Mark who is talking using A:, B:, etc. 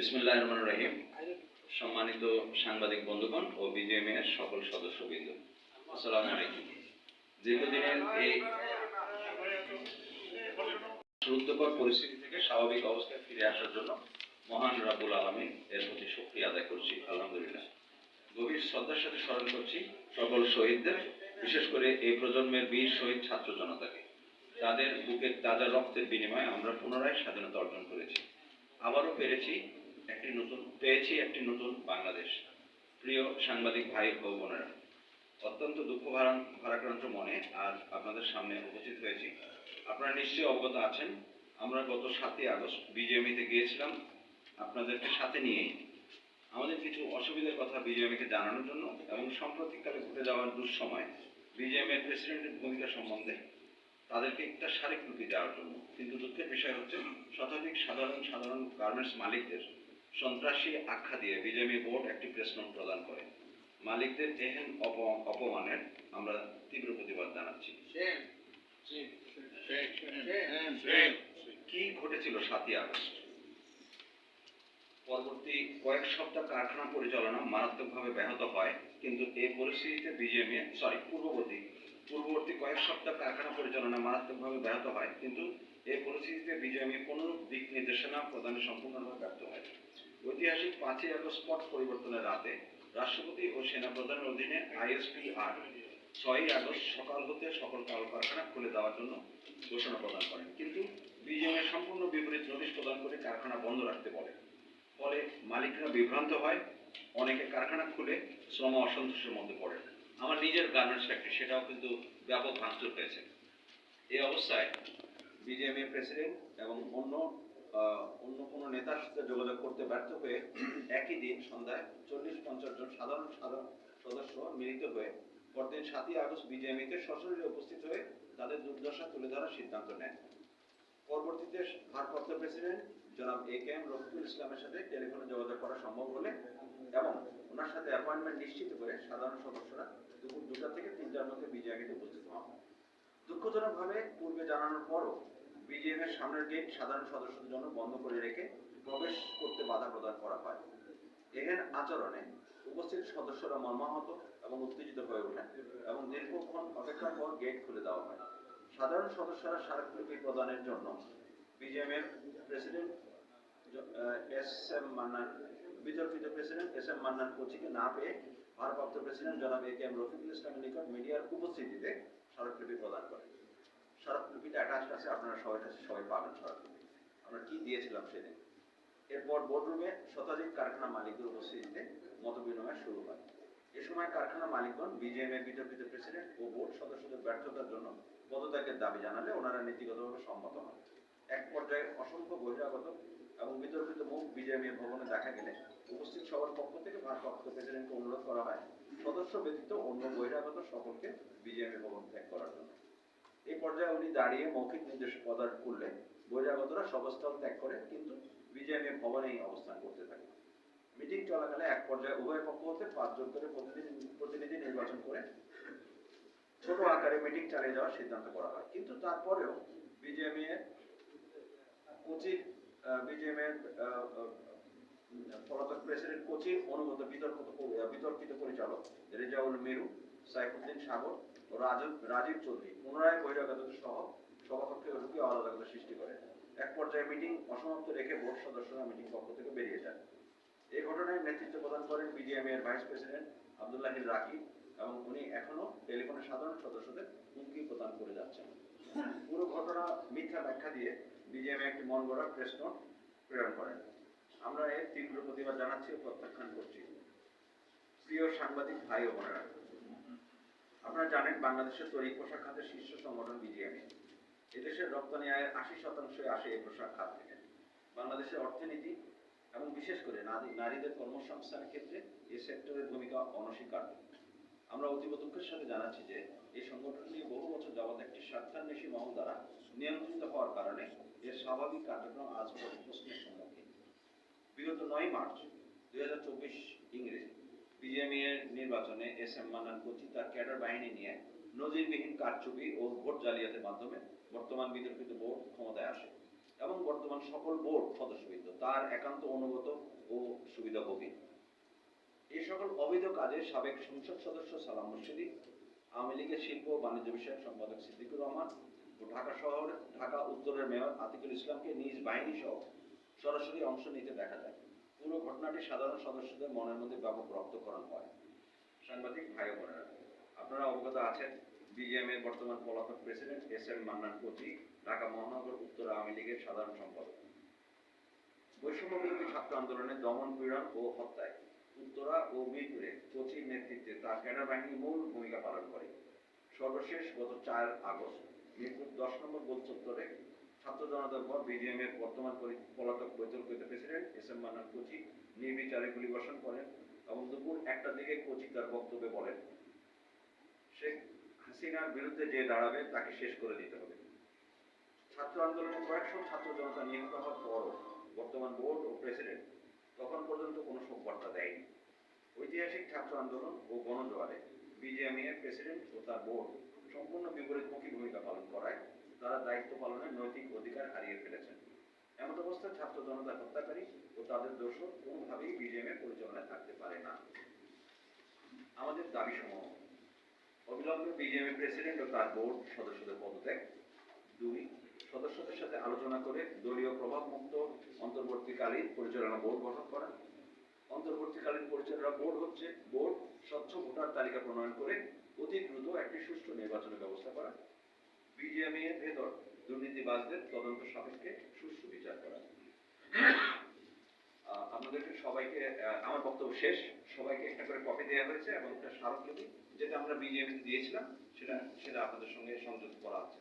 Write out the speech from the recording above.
A: বিসমুল্লাহ রহমান রহিম সম্মানিত সাংবাদিক বন্ধুগণ ও বিজেএম এর সকল সদস্যবৃন্দ, আসসালামু আলাইকুম। দীর্ঘদিনের এই গুরুত্বকর পরিস্থিতি থেকে স্বাভাবিক অবস্থায় ফিরে আসার জন্য মহান রাবুল আলমী এর প্রতি শক্তি আদায় করছি, আলহামদুলিল্লাহ। গভীর শ্রদ্ধার সাথে স্মরণ করছি সকল শহীদদের, বিশেষ করে এই প্রজন্মের বীর শহীদ ছাত্র জনতাকে। তাদের বুকের তাজা রক্তের বিনিময়ে আমরা পুনরায় স্বাধীনতা অর্জন করেছি। আবারও পেরেছি একটি নতুন পেয়েছি একটি নতুন বাংলাদেশ। প্রিয় সাংবাদিক ভাই ও বোনেরা, অত্যন্ত দুঃখ ভারা- ভারাক্রান্ত মনে আজ আপনাদের সামনে উপস্থিত হয়েছি। আপনারা নিশ্চয়ই অবগত আছেন, আমরা গত সাতই আগস্ট বিজেএমিতে গিয়েছিলাম। আপনাদেরকে সাথে নিয়েই আমাদের কিছু অসুবিধার কথা বিজেএমকে জানানোর জন্য এবং সাম্প্রতিককালে ঘটে যাওয়ার দুঃসময় বিজেএম এর প্রেসিডেন্টের ভূমিকা সম্বন্ধে তাদেরকে একটা স্মারকলিপি দেওয়ার জন্য। কিন্তু দুঃখের বিষয় হচ্ছে, শতাধিক সাধারণ সাধারণ গার্মেন্টস মালিকদের সন্ত্রাসী আখ্যা দিয়ে বিজেপি বোর্ড একটি প্রেস নোট প্রদান করে। মালিকদের এহেন অপমানের আমরা তীব্র প্রতিবাদ জানাচ্ছি। কি ঘটেছিল সাতই আগস্ট? পরবর্তী কয়েক সপ্তাহ কারখানা পরিচালনা মারাত্মকভাবে ব্যাহত হয়, কিন্তু এই পরিস্থিতিতে বিজেএমএ সরি পূর্ববর্তী পূর্ববর্তী কয়েক সপ্তাহ কারখানা পরিচালনা মারাত্মকভাবে ব্যাহত হয়, কিন্তু এই পরিস্থিতিতে বিজেএমএ কোনো দিক নির্দেশনা প্রদানে সম্পূর্ণভাবে ব্যর্থ হয়। ঐতিহাসিক পাঁচই আগস্ট পট পরিবর্তনের রাতে রাষ্ট্রপতি ও সেনাপ্রধানের অধীনে আইএসপি আর ছয়ই আগস্ট সকাল হতে সকল কল কারখানা খুলে দেওয়ার জন্য ঘোষণা প্রদান করেন। কিন্তু বিজেএমএ সম্পূর্ণ বিপরীত নোটিশ প্রদান করে কারখানা বন্ধ রাখতে বলে। ফলে মালিকরা বিভ্রান্ত হয়, অনেকে কারখানা খুলে শ্রম অসন্তোষের মধ্যে পড়ে আমার নিজের গার্মেন্টস ফ্যাক্টরি, সেটাও কিন্তু ব্যাপক ভাঙচুর হয়েছে। এই অবস্থায় বিজেএমএ প্রেসিডেন্ট এবং অন্য অন্য কোনো নেতার সাথে যোগাযোগ করতে ব্যর্থ হয়ে একই দিন সন্ধ্যায় চল্লিশ পঞ্চাশ জন সাধারণ সদস্য মিলিত হয়ে পরদিন সাতই আগস্ট বিজেএমএতে সশরীরে উপস্থিত হয়ে তাদের দুর্দশা তুলে ধরার সিদ্ধান্ত নেন। পরবর্তীতে ভারপ্রাপ্ত প্রেসিডেন্ট জনাব এ কে এম রফিকুল ইসলামের সাথে টেলিফোনে যোগাযোগ করা সম্ভব হলে এবং ওনার সাথে অ্যাপয়েন্টমেন্ট নিশ্চিত করে সাধারণ সদস্যরা দুপুর দুটা থেকে তিনটার মধ্যে বিজেপিতে উপস্থিত হন। দুঃখজনকভাবে পূর্বে জানানোর পরও বিজেএম এর সামনের গেট সাধারণ সদস্যদের জন্য বন্ধ করে রেখে প্রবেশ করতে বাধা প্রদান করা হয়। এহেন আচরণে উপস্থিত সদস্যরা মর্মাহত এবং উত্তেজিত হয়ে ওঠেন এবং দীর্ঘক্ষণ অপেক্ষার পর গেট খুলে দেওয়া হয়। সাধারণ সদস্যরা স্মারকলিপি প্রদানের জন্য বিজেএম এর প্রেসিডেন্ট এস এম মান্নান, বিতর্কিত প্রেসিডেন্ট এস এম মান্নান কোচিকে না পেয়ে ভারপ্রাপ্ত প্রেসিডেন্ট জনাব এ কে এম রফিকুল ইসলামের নিকট মিডিয়ার উপস্থিতিতে স্মারকলিপি প্রদান করেন। স্মারকলিপিটা অ্যাটাচড আছে আপনারা সবাই কাছে সবাই পাবেন স্মারকলিপি আমরা কি দিয়েছিলাম সেদিন? এরপর বোর্ডরুমে শতাধিক কারখানা মালিকদের উপস্থিতিতে মত বিনিময় শুরু হয়। এ সময় কারখানা মালিকগণ বিজেএম এর বিতর্কিত প্রেসিডেন্ট ও বোর্ড সদস্যদের ব্যর্থতার জন্য পদত্যাগের দাবি জানালে ওনারা নীতিগতভাবে সম্মত হন। এক পর্যায়ে অসংখ্য বহিরাগত এবং বিতর্কিত মুখ এর ভবনে দেখা গেলে উপস্থিত সবার পক্ষ থেকে ভারপ্রাপ্ত প্রেসিডেন্টকে অনুরোধ করা হয়, সদস্য ব্যতীত অন্য বহিরাগত সকলকে এর ভবন ত্যাগ করার জন্য। এই পর্যায়ে উনি দাঁড়িয়ে মৌখিক নির্দেশ প্রদান করলে বহিরাগতরা সবস্থল ত্যাগ করে কিন্তু বিজেএম এর ভবনেই অবস্থান করতে থাকে মিটিং চলাকালে এক পর্যায়ে উভয় পক্ষ হতে পাঁচজন করে প্রতিনিধি প্রতিনিধি নির্বাচন করে ছোট আকারে মিটিং চালিয়ে যাওয়ার সিদ্ধান্ত করা হয়। কিন্তু তারপরেও বিজেএম এর কোচির বিজেএম এর আহ, আহ, পলাতক প্রেসিডেন্ট কোচির অনুগত বিতর্কিত বিতর্কিত পরিচালক রেজাউল মেরু সাইফুদ্দিন সাগর রাজীব রাজীব চৌধুরী। পুনরায় বহিরাগতদের সহ সভাকক্ষে ঢুকে অরাজকতা সৃষ্টি করে। এক পর্যায়ে মিটিং অসমাপ্ত রেখে বোর্ড সদস্যরা মিটিং কক্ষ থেকে বেরিয়ে যান। এই ঘটনায় নেতৃত্ব প্রদান করেন বিজিএম এর ভাইস প্রেসিডেন্ট আব্দুল্লাহিল রাকিব এবং উনি এখনও টেলিফোনে সাধারণ সদস্যদের হুমকি প্রদান করে যাচ্ছেন। পুরো ঘটনা মিথ্যা ব্যাখ্যা দিয়ে বিজিএম একটি মন গড়া প্রেস নোট প্রেরণ করেন। আমরা এর তীব্র প্রতিবাদ জানাচ্ছি ও প্রত্যাখ্যান করছি। প্রিয় সাংবাদিক ভাই ও বোনেরা আপনারা জানেন বাংলাদেশের তৈরি পোশাক খাতের শীর্ষ সংগঠন বিজিএমএ এদেশের রপ্তানি আয়ের আশি শতাংশই আসে এই পোশাক খাত থেকে। বাংলাদেশের অর্থনীতি এবং বিশেষ করে নারী- নারীদের কর্মসংস্থানের ক্ষেত্রে এই সেক্টরের ভূমিকা অনস্বীকার্য। আমরা অতীব দুঃখের সাথে জানাচ্ছি যে এই সংগঠনটি বহু বছর যাবৎ একটি স্বার্থান্বেষী মহল দ্বারা নিয়ন্ত্রিত হওয়ার কারণে এর স্বাভাবিক কার্যক্রম আজ প্রশ্নের সম্মুখীন। বিগত নয় মার্চ দুই হাজার চব্বিশ ইংরেজি এর নির্বাচনে এস এম মান্নান কোচি তার ক্যাডার বাহিনী নিয়ে নজিরবিহীন কারচুপি ও ভোট জালিয়াতির মাধ্যমে বর্তমান বিতর্কিত বোর্ড ক্ষমতায় আসে এবং বর্তমান সকল বোর্ড সদস্যবৃন্দ তার একান্ত অনুগত ও সুবিধাভোগী। এই সকল অবৈধ কাজে সাবেক সংসদ সদস্য সালাম মুর্শিদি, আওয়ামী লীগের শিল্প ও বাণিজ্য বিষয়ক সম্পাদক সিদ্দিকুর রহমান ও ঢাকা শহর, ঢাকা উত্তরের মেয়র আতিকুল ইসলামকে নিজ বাহিনী সহ সরাসরি অংশ নিতে দেখা যায়। পুরো ঘটনাটি সাধারণ সদস্যদের মনের মধ্যে ব্যাপক রক্তকরণ হয়। সাংবাদিক ভাই বোনেরা, আপনারা অবগত আছেন বিজিএম এর বর্তমান পলাতক president S M Mannan Kochi Dhaka মহানগর উত্তর আওয়ামী লীগের সাধারণ সম্পাদক। বৈষম্য বিরোধী ছাত্র আন্দোলনে দমন পীড়ন ও হত্যায় উত্তরা ও মিরপুরে কোচির নেতৃত্বে তার ক্যাডার বাহিনী মূল ভূমিকা পালন করে। সর্বশেষ গত চার আগস্ট মিরপুর দশ নম্বর গোল চত্বরে ছাত্র জনতার পর বিজিএম এর বর্তমান পলাতক বৈতর্কিত president S M Mannan Kochi নির্বিচারে গুলিবর্ষণ করেন এবং দুপুর একটার দিকে কোচি তার বক্তব্যে বলেন, শেখ হাসিনার বিরুদ্ধে যে দাঁড়াবে তাকে শেষ করে দিতে হবে। ছাত্র আন্দোলনে কয়েকশো ছাত্র জনতা নিহত হওয়ার পরও বর্তমান বোর্ড ও প্রেসিডেন্ট তখন পর্যন্ত কোনো শোক দেয়নি। ঐতিহাসিক ছাত্র আন্দোলন ও গণজোয়ারে বিজেএমএ প্রেসিডেন্ট ও তার বোর্ড সম্পূর্ণ বিপরীতমুখী ভূমিকা পালন করায় তারা দায়িত্ব পালনের নৈতিক অধিকার হারিয়ে ফেলেছেন। এমন অবস্থায় ছাত্র জনতা হত্যাকারী ও তাদের দোষর কোনোভাবেই বিজেএমএ পরিচালনায় থাকতে পারে না। আমাদের দাবি সমূহ অবিলম্বে বিজেপি প্রেসিডেন্ট ও তার বোর্ড সদস্যদের পদত্যাগ। দুই, সদস্যদের সাথে আলোচনা করে দলীয় প্রভাব মুক্ত অন্তর্বর্তীকালীন পরিচালনা বোর্ড গঠন করা। অন্তর্বর্তীকালীন পরিচালনা বোর্ড হচ্ছে বোর্ড স্বচ্ছ ভোটার তালিকা প্রণয়ন করে অতি দ্রুত একটি সুষ্ঠু নির্বাচনের ব্যবস্থা করা। বিজিএমই এর ভেতর দুর্নীতিবাজদের তদন্ত সাপেক্ষে সুষ্ঠু বিচার করা। আপনাদেরকে সবাইকে আমার বক্তব্য শেষ। সবাইকে একটা করে কপি দেওয়া হয়েছে এবং একটা স্মারকলিপি, যেটা আমরা বিজিএমতে দিয়েছিলাম, সেটা সেটা আপনাদের সঙ্গে সংযুক্ত করা আছে